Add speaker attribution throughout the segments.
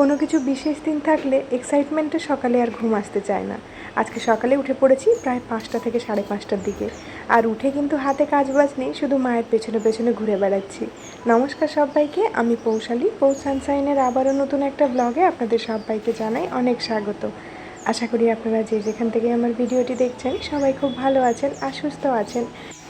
Speaker 1: কোনো কিছু বিশেষ দিন থাকলে এক্সাইটমেন্টে সকালে আর ঘুম আসতে চায় না। আজকে সকালে উঠে পড়েছি প্রায় পাঁচটা থেকে সাড়ে পাঁচটার দিকে। আর উঠে কিন্তু হাতে কাজ বাজ নেই, শুধু মায়ের পেছনে পেছনে ঘুরে বেড়াচ্ছি। নমস্কার সবাইকে, আমি পৌশালী। পৌ সানসাইনের আবারও নতুন একটা ব্লগে আপনাদের সবাইকে জানাই অনেক স্বাগত। আশা করি আপনারা যে যেখান থেকে আমার ভিডিওটি দেখছেন সবাই খুব ভালো আছেন আর সুস্থ আছেন।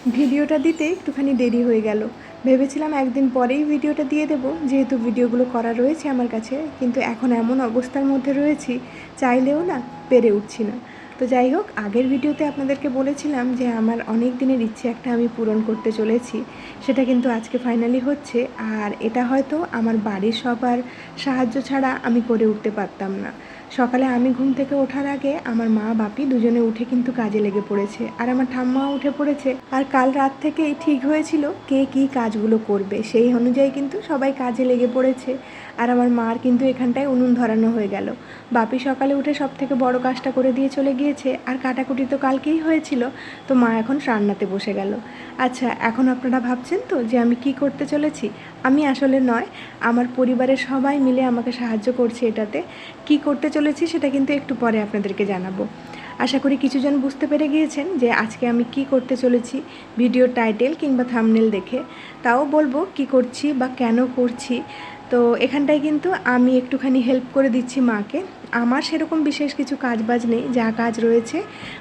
Speaker 1: ভিডিওটা দিতে একটুখানি দেরি হয়ে গেল। ভেবেছিলাম একদিন পরেই ভিডিওটা দিয়ে দেব, যেহেতু ভিডিওগুলো করা রয়েছে আমার কাছে, কিন্তু এখন এমন অবস্থার মধ্যে রয়েছি, চাইলেও না পেরে উঠছি না। তো যাই হোক, আগের ভিডিওতে আপনাদেরকে বলেছিলাম যে আমার অনেক দিনের ইচ্ছে একটা আমি পূরণ করতে চলেছি, সেটা কিন্তু আজকে ফাইনালি হচ্ছে, আর এটা হয়তো আমার বাড়ির সবার সাহায্য ছাড়া আমি করে উঠতে পারতাম না। সকালে আমি ঘুম থেকে ওঠার আগে আমার মা, বাপি দুজনে উঠে কিন্তু কাজে লেগে পড়েছে। আর আমার ঠাম্মাও উঠে পড়েছে। আর কাল রাত থেকেই ঠিক হয়েছিল কে কী কাজগুলো করবে। সেই অনুযায়ী কিন্তু সবাই কাজে লেগে পড়েছে। আর আমার মার কিন্তু এখানটায় উনুন ধরানো হয়ে গেল। বাপি সকালে উঠে সব থেকে বড় কাজটা করে দিয়ে চলে গিয়েছে। আর কাটাকুটি তো কালকেই হয়েছিল। তো মা এখন রান্নাতে বসে গেল। আচ্ছা এখন আপনারা ভাবছেন তো যে আমি কি করতে চলেছি? আমি আসলে নয়। আমার পরিবারের সবাই মিলে আমাকে সাহায্য করছে এটাতে। কি করতে চলেছি সেটা কিন্তু একটু পরে আপনাদেরকে জানাব। আশা করি কিছুজন বুঝতে পেরে গিয়েছেন যে আজকে আমি কি করতে চলেছি ভিডিও টাইটেল কিংবা থামনেল দেখে। তাও বলব কি করছি বা কেন করছি। তো এখানটায় কিন্তু আমি একটুখানি হেল্প করে দিচ্ছি মাকে। আমার সেরকম বিশেষ কিছু কাজ বাজ নেই, যা কাজ রয়েছে,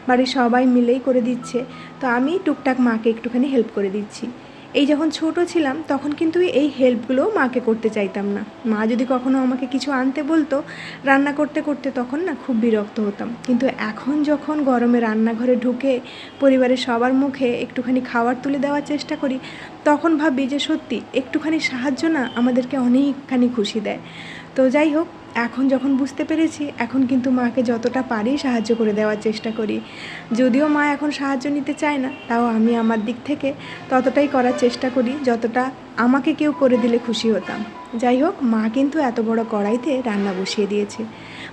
Speaker 1: বাড়ির সবাই মিলেই করে দিচ্ছে। তো আমি টুকটাক মাকে একটুখানি হেল্প করে দিচ্ছি। এই যখন ছোট ছিলাম, তখন কিন্তু এই হেল্পগুলো মাকে করতে চাইতাম না। মা যদি কখনো আমাকে কিছু আনতে বলতো, রান্না করতে করতে তখন না খুব বিরক্ত হতাম। কিন্তু এখন যখন গরমে রান্নাঘরে ঢুকে পরিবারের সবার মুখে একটুখানি খাবার তুলে দেওয়ার চেষ্টা করি, তখন ভাবি যে সত্যি একটুখানি সাহায্য না আমাদেরকে অনেকখানি খুশি দেয়। তো যাই হোক, এখন যখন বুঝতে পেরেছি, এখন কিন্তু মাকে যতটা পারি সাহায্য করে দেওয়ার চেষ্টা করি। যদিও মা এখন সাহায্য নিতে চায় না, তাও আমি আমার দিক থেকে ততটাই করার চেষ্টা করি যতটা আমাকে কেউ করে দিলে খুশি হতাম। যাই হোক, মা কিন্তু এত বড় কড়াইতে রান্না বসিয়ে দিয়েছে।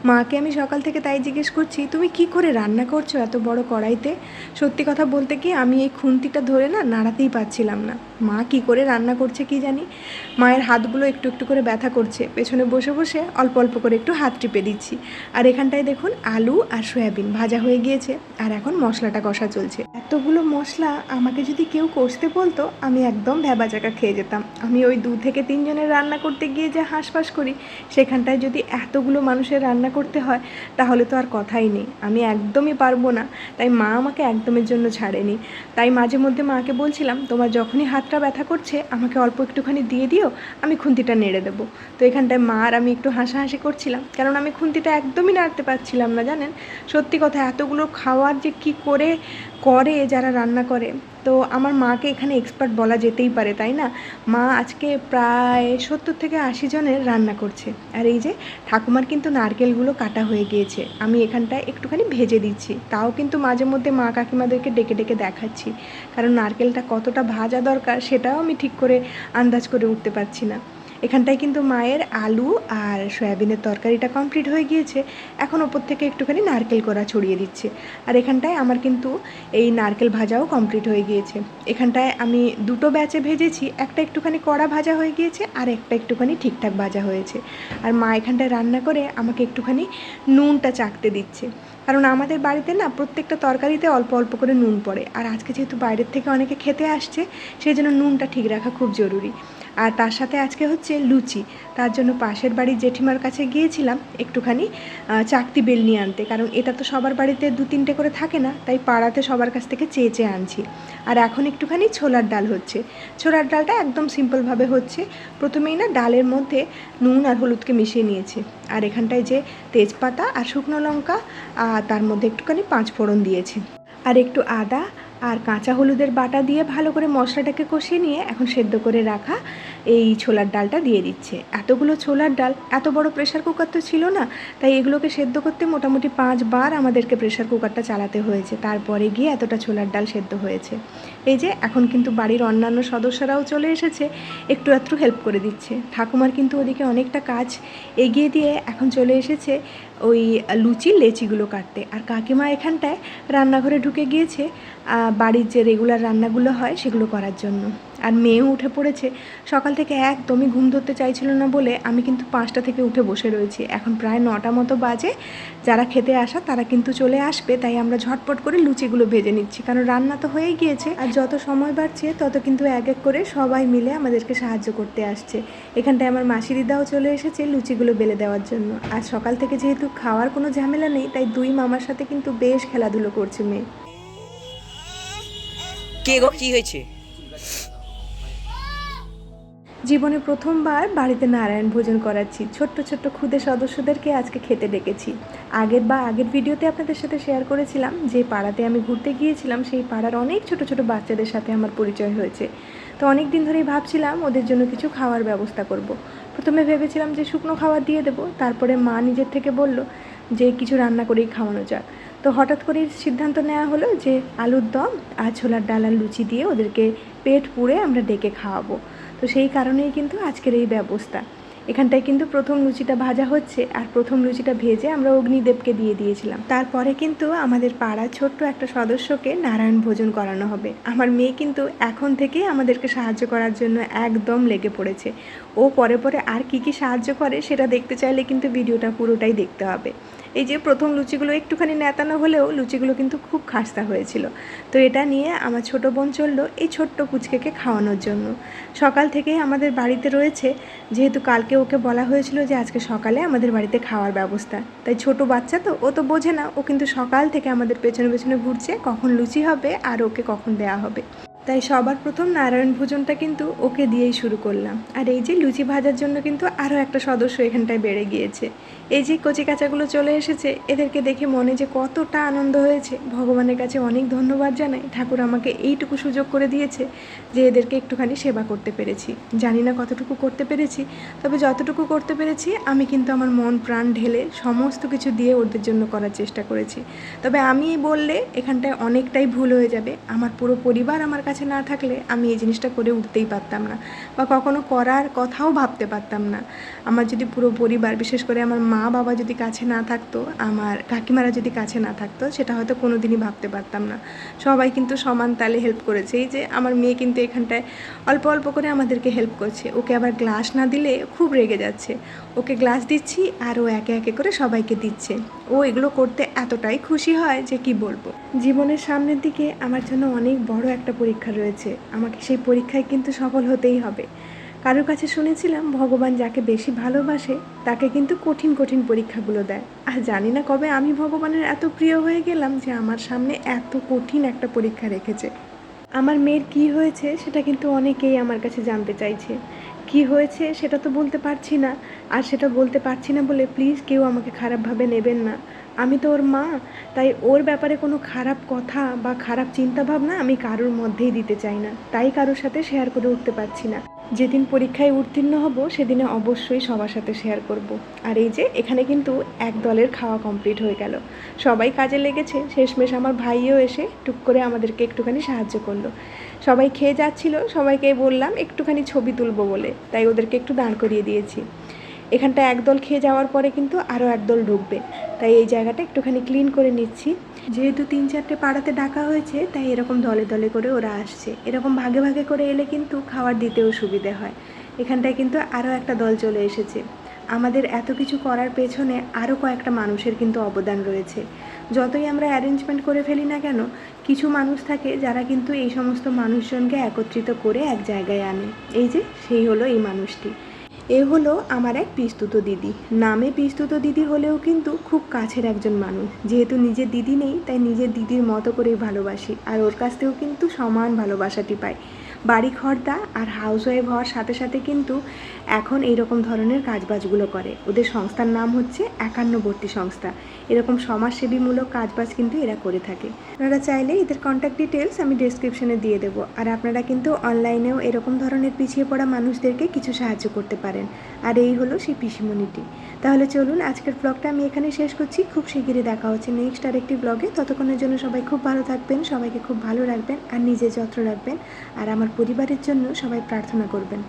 Speaker 1: মাকে আমি সকাল থেকে তাই জিজ্ঞেস করছি, তুমি কি করে রান্না করছ এত বড় কড়াইতে? সত্যি কথা বলতে কি, আমি এই খুন্তিটা ধরে না নাড়াতেই পাচ্ছিলাম না। মা কি করে রান্না করছে কি জানি? মায়ের হাতগুলো একটু একটু করে ব্যথা করছে। পেছনে বসে বসে অল্প অল্প করে একটু হাত টিপে দিচ্ছি। আর এখানটায় দেখুন, আলু আর সয়াবিন ভাজা হয়ে গিয়েছে। আর এখন মশলাটা কষা চলছে। এতগুলো মশলা আমাকে যদি কেউ কষতে বলতো, আমি একদম ভ্যাবা চাকা খেয়ে যেতাম। আমি ওই দু থেকে তিনজনের রান্না করতে গিয়ে যে হাঁসফাঁস করি, সেখানটায় যদি এতগুলো মানুষের রান্না করতে হয়, তাহলে তো আর কথাই নেই। আমি একদমই পারব না। তাই মা আমাকে একদমের জন্য ছাড়েনি। তাই মাঝে মধ্যে মাকে বলছিলাম, তোমার যখনই হাতটা ব্যথা করছে, আমাকে অল্প একটুখানি দিয়ে দিও, আমি খুন্তিটা নেড়ে দেবো। তো এখানটায় মা আর আমি একটু হাসাহাসি করছিলাম। কারণ আমি খুন্তিটা একদমই নাড়তে পারছিলাম না, জানেন? সত্যি কথা, এতগুলো খাওয়ার যে কি করে করে যারা রান্না করে। তো আমার মাকে এখানে এক্সপার্ট বলা যেতেই পারে, তাই না? মা আজকে প্রায় সত্তর থেকে আশি জনের রান্না করছে। আর এই যে ঠাকুমার কিন্তু নারকেলগুলো কাটা হয়ে গিয়েছে। আমি এখানটায় একটুখানি ভেজে দিচ্ছি। তাও কিন্তু মাঝে মধ্যে মা কাকিমাদেরকে ডেকে ডেকে দেখাচ্ছি। কারণ নারকেলটা কতটা ভাজা দরকার সেটাও আমি ঠিক করে আন্দাজ করে উঠতে পারছি না। এখানটায় কিন্তু মায়ের আলু আর সয়াবিনের তরকারিটা কমপ্লিট হয়ে গিয়েছে। এখন ওপর থেকে একটুখানি নারকেল করা ছড়িয়ে দিচ্ছে। আর এখানটায় আমার কিন্তু এই নারকেল ভাজাও কমপ্লিট হয়ে গিয়েছে। এখানটায় আমি দুটো ব্যাচে ভেজেছি, একটা একটুখানি কড়া ভাজা হয়ে গিয়েছে আর একটা একটুখানি ঠিকঠাক ভাজা হয়েছে। আর মা এখানটায় রান্না করে আমাকে একটুখানি নুনটা চাকতে দিচ্ছে। কারণ আমাদের বাড়িতে না প্রত্যেকটা তরকারিতে অল্প অল্প করে নুন পড়ে। আর আজকে যেহেতু বাইরের থেকে অনেকে খেতে আসছে সেই জন্য নুনটা ঠিক রাখা খুব জরুরি। আর তার সাথে আজকে হচ্ছে লুচি। তার জন্য পাশের বাড়ির জেঠিমার কাছে গিয়েছিলাম একটুখানি চাকতি বেল নিয়ে আনতে। কারণ এটা তো সবার বাড়িতে দু তিনটে করে থাকে না, তাই পাড়াতে সবার কাছ থেকে চেয়ে চেয়ে আনছি। আর এখন একটুখানি ছোলার ডাল হচ্ছে। ছোলার ডালটা একদম সিম্পলভাবে হচ্ছে। প্রথমেই না ডালের মধ্যে নুন আর হলুদকে মিশিয়ে নিয়েছে। আর এখানটায় যে তেজপাতা আর শুকনো লঙ্কা, আর তার মধ্যে একটুখানি পাঁচ ফোড়ন দিয়েছে। আর একটু আদা আর কাঁচা হলুদের বাটা দিয়ে ভালো করে মশলাটাকে কষিয়ে নিয়ে এখন সেদ্ধ করে রাখা। এই ছোলার ডালটা দিয়ে দিচ্ছে। এতগুলো ছোলার ডাল, এত বড় প্রেশার কুকার তো ছিল না, তাই এগুলোকে সেদ্ধ করতে মোটামুটি পাঁচবার আমাদেরকে প্রেশার কুকারটা চালাতে হয়েছে। তারপরে গিয়ে এতটা ছোলার ডাল সেদ্ধ হয়েছে। এই যে, এখন কিন্তু বাড়ির অন্যান্য সদস্যরাও চলে এসেছে, একটু একটু হেল্প করে দিচ্ছে। ঠাকুমার কিন্তু ওদিকে অনেকটা কাজ এগিয়ে দিয়ে এখন চলে এসেছে ওই লুচি, লেচিগুলো কাটতে। আর কাকিমা এখানটায় রান্নাঘরে ঢুকে গিয়েছে বাড়ির যে রেগুলার রান্নাগুলো হয় সেগুলো করার জন্য। আর মেয়েও উঠে পড়েছে। সকাল থেকে একদমই ঘুম ধরতে চাইছিল না বলে আমি কিন্তু পাঁচটা থেকে উঠে বসে রয়েছি। এখন প্রায় নটা মতো বাজে। যারা খেতে আসা তারা কিন্তু চলে আসবে, তাই আমরা ঝটপট করে লুচিগুলো ভেজে নিচ্ছি। কারণ রান্না তো হয়েই গিয়েছে। আর যত সময় বাড়ছে, তত কিন্তু এক এক করে সবাই মিলে আমাদেরকে সাহায্য করতে আসছে। এখানটায় আমার মাসি দিদাও চলে এসেছে লুচিগুলো বেলে দেওয়ার জন্য। আর সকাল থেকে যেহেতু খাওয়ার কোনো ঝামেলা নেই, তাই দুই মামার সাথে কিন্তু বেশ খেলাধুলো করছে মেয়ে।
Speaker 2: কে গো? কি হয়েছে?
Speaker 1: জীবনে প্রথমবার বাড়িতে নারায়ণ ভোজন করাচ্ছি। ছোট্ট ছোট্ট ক্ষুদে সদস্যদেরকে আজকে খেতে ডেকেছি। আগের বা আগের ভিডিওতে আপনাদের সাথে শেয়ার করেছিলাম যে পাড়াতে আমি ঘুরতে গিয়েছিলাম, সেই পাড়ার অনেক ছোট ছোট বাচ্চাদের সাথে আমার পরিচয় হয়েছে। তো অনেক দিন ধরেই ভাবছিলাম ওদের জন্য কিছু খাওয়ার ব্যবস্থা করব। প্রথমে ভেবেছিলাম যে শুকনো খাবার দিয়ে দেবো, তারপরে মা নিজের থেকে বলল যে কিছু রান্না করেই খাওয়ানো যাক। তো হঠাৎ করেই সিদ্ধান্ত নেওয়া হলো যে আলুর দম আর ছোলার ডাল আর লুচি দিয়ে ওদেরকে পেট পুড়ে আমরা ডেকে খাওয়াবো। তো সেই কারণেই কিন্তু আজকের এই ব্যবস্থা। এখানটায় কিন্তু প্রথম লুচিটা ভাজা হচ্ছে আর প্রথম লুচিটা ভেজে আমরা অগ্নিদেবকে দিয়ে দিয়েছিলাম। তারপরে কিন্তু আমাদের পাড়ার ছোট্ট একটা সদস্যকে নারায়ণ ভোজন করানো হবে। আমার মেয়ে কিন্তু এখন থেকে আমাদেরকে সাহায্য করার জন্য একদম লেগে পড়েছে। ও পরে পরে আর কি কি সাহায্য করে সেটা দেখতে চাইলে কিন্তু ভিডিওটা পুরোটাই দেখতে হবে। এই যে প্রথম লুচিগুলো একটুখানি নেতানো হলেও লুচিগুলো কিন্তু খুব খাস্তা হয়েছিল। তো এটা নিয়ে আমার ছোট বোন চলল এই ছোট্ট পুচকেকে খাওয়ানোর জন্য। সকাল থেকেই আমাদের বাড়িতে রয়েছে, যেহেতু কালকে ওকে বলা হয়েছিল যে আজকে সকালে আমাদের বাড়িতে খাওয়ার ব্যবস্থা। তাই ছোট বাচ্চা তো, ও তো বোঝে না, ও কিন্তু সকাল থেকে আমাদের পেছনে পেছনে ঘুরছে, কখন লুচি হবে আর ওকে কখন দেওয়া হবে। তাই সবার প্রথম নারায়ণ ভোজনটা কিন্তু ওকে দিয়েই শুরু করলাম। আর এই যে লুচি ভাজার জন্য কিন্তু আরও একটা সদস্য এখানটায় বেড়ে গিয়েছে। এই যে কচি কাচাগুলো চলে এসেছে, এদেরকে দেখে মনে যে কতটা আনন্দ হয়েছে। ভগবানের কাছে অনেক ধন্যবাদ জানাই। ঠাকুর আমাকে এইটুকু সুযোগ করে দিয়েছে যে এদেরকে একটুখানি সেবা করতে পেরেছি। জানি না কতটুকু করতে পেরেছি, তবে যতটুকু করতে পেরেছি, আমি কিন্তু আমার মন প্রাণ ঢেলে সমস্ত কিছু দিয়ে ওদের জন্য করার চেষ্টা করেছি। তবে আমি বললে এখানটায় অনেকটাই ভুল হয়ে যাবে। আমার পুরো পরিবার আমার কাছে না থাকলে আমি এই জিনিসটা করে উঠতেই পারতাম না বা কখনো করার কথাও ভাবতে পারতাম না। আমার যদি পুরো পরিবার, বিশেষ করে আমার মা বাবা যদি কাছে না থাকতো, আমার কাকিমারা যদি কাছে না থাকতো, সেটা হয়তো কোনো দিনই ভাবতে পারতাম না। সবাই কিন্তু সমান তালে হেল্প করেছে। এই যে আমার মেয়ে কিন্তু এখানটায় অল্প অল্প করে আমাদেরকে হেল্প করছে। ওকে আবার গ্লাস না দিলে খুব রেগে যাচ্ছে। ওকে গ্লাস দিচ্ছি আর ও একে একে করে সবাইকে দিচ্ছে। ও এগুলো করতে এতটাই খুশি হয় যে কি বলব? জীবনের সামনের দিকে আমার জন্য অনেক বড় একটা পরীক্ষা রয়েছে। আমাকে সেই পরীক্ষায় কিন্তু সফল হতেই হবে। কারোর কাছে শুনেছিলাম, ভগবান যাকে বেশি ভালোবাসে, তাকে কিন্তু কঠিন কঠিন পরীক্ষাগুলো দেয়। আর জানি না কবে আমি ভগবানের এত প্রিয় হয়ে গেলাম যে আমার সামনে এত কঠিন একটা পরীক্ষা রেখেছে। আমার মেয়ের কি হয়েছে সেটা কিন্তু অনেকেই আমার কাছে জানতে চাইছে। কি হয়েছে সেটা তো বলতে পারছি না। আর সেটা বলতে পারছি না বলে প্লিজ কেউ আমাকে খারাপভাবে নেবেন না। আমি তো ওর মা, তাই ওর ব্যাপারে কোনো খারাপ কথা বা খারাপ চিন্তা ভাবনা আমি কারোর মধ্যেই দিতে চাই না। তাই কারোর সাথে শেয়ার করে উঠতে পারছি না। যেদিন পরীক্ষায় উত্তীর্ণ হব, সেদিনে অবশ্যই সবার সাথে শেয়ার করব। আর এই যে, এখানে কিন্তু এক দলের খাওয়া কমপ্লিট হয়ে গেল। সবাই কাজে লেগেছে, শেষমেশ আমার ভাইও এসে টুক করে আমাদেরকে একটুখানি সাহায্য করল। সবাই খেয়ে যাচ্ছিল, সবাইকে বললাম, একটুখানি ছবি তুলবো বলে। তাই ওদেরকে একটু দাঁড় করিয়ে দিয়েছি। এখানটা একদল খেয়ে যাওয়ার পরে কিন্তু আরও একদল ঢুকবে। তাই এই জায়গাটা একটুখানি ক্লিন করে নিচ্ছি। যেহেতু তিন চারটে পাড়াতে ডাকা হয়েছে, তাই এরকম দলে দলে করে ওরা আসছে। এরকম ভাগে ভাগে করে এলে কিন্তু খাবার দিতেও সুবিধে হয়। এখানটায় কিন্তু আরও একটা দল চলে এসেছে। আমাদের এত কিছু করার পেছনে আরও কয়েকটা মানুষের কিন্তু অবদান রয়েছে। যতই আমরা অ্যারেঞ্জমেন্ট করে ফেলি না কেন, কিছু মানুষ থাকে যারা কিন্তু এই সমস্ত মানুষজনকে একত্রিত করে এক জায়গায় আনে। এই যে, সেই হলো এই মানুষটি। এ হলো আমার এক পিস্তুত দিদি। নামে পিস্তুত দিদি হলেও কিন্তু খুব কাছের একজন মানুষ। যেহেতু নিজের দিদি নেই, তাই নিজের দিদির মতো করেই ভালোবাসি। আর ওর কাছ থেকেও কিন্তু সমান ভালোবাসাটি পাই। বাড়ি খর্দা আর হাউস ওয়াইফ হওয়ার সাথে সাথে কিন্তু এখন এই রকম ধরনের কাজবাজগুলো করে। ওদের সংস্থার নাম হচ্ছে একান্নবর্তী সংস্থা। এরকম সমাজসেবীমূলক কাজবাজ কিন্তু এরা করে থাকে। আপনারা চাইলে এদের কন্ট্যাক্ট ডিটেলস আমি ডেসক্রিপশনে দিয়ে দেবো। আর আপনারা কিন্তু অনলাইনেও এরকম ধরনের পিছিয়ে পড়া মানুষদেরকে কিছু সাহায্য করতে পারেন। আর এই হলো সেই পিসিমণিটি। তাহলে চলুন আজকের ব্লগটা আমি এখানে শেষ করছি। খুব শিগগিরই দেখা হচ্ছে নেক্সট আরেকটি ব্লগে ততক্ষণের জন্য সবাই খুব ভালো থাকবেন, সবাইকে খুব ভালো রাখবেন, আর নিজের যত্ন রাখবেন। আর আমার পরিবারের জন্য সবাই প্রার্থনা করবেন।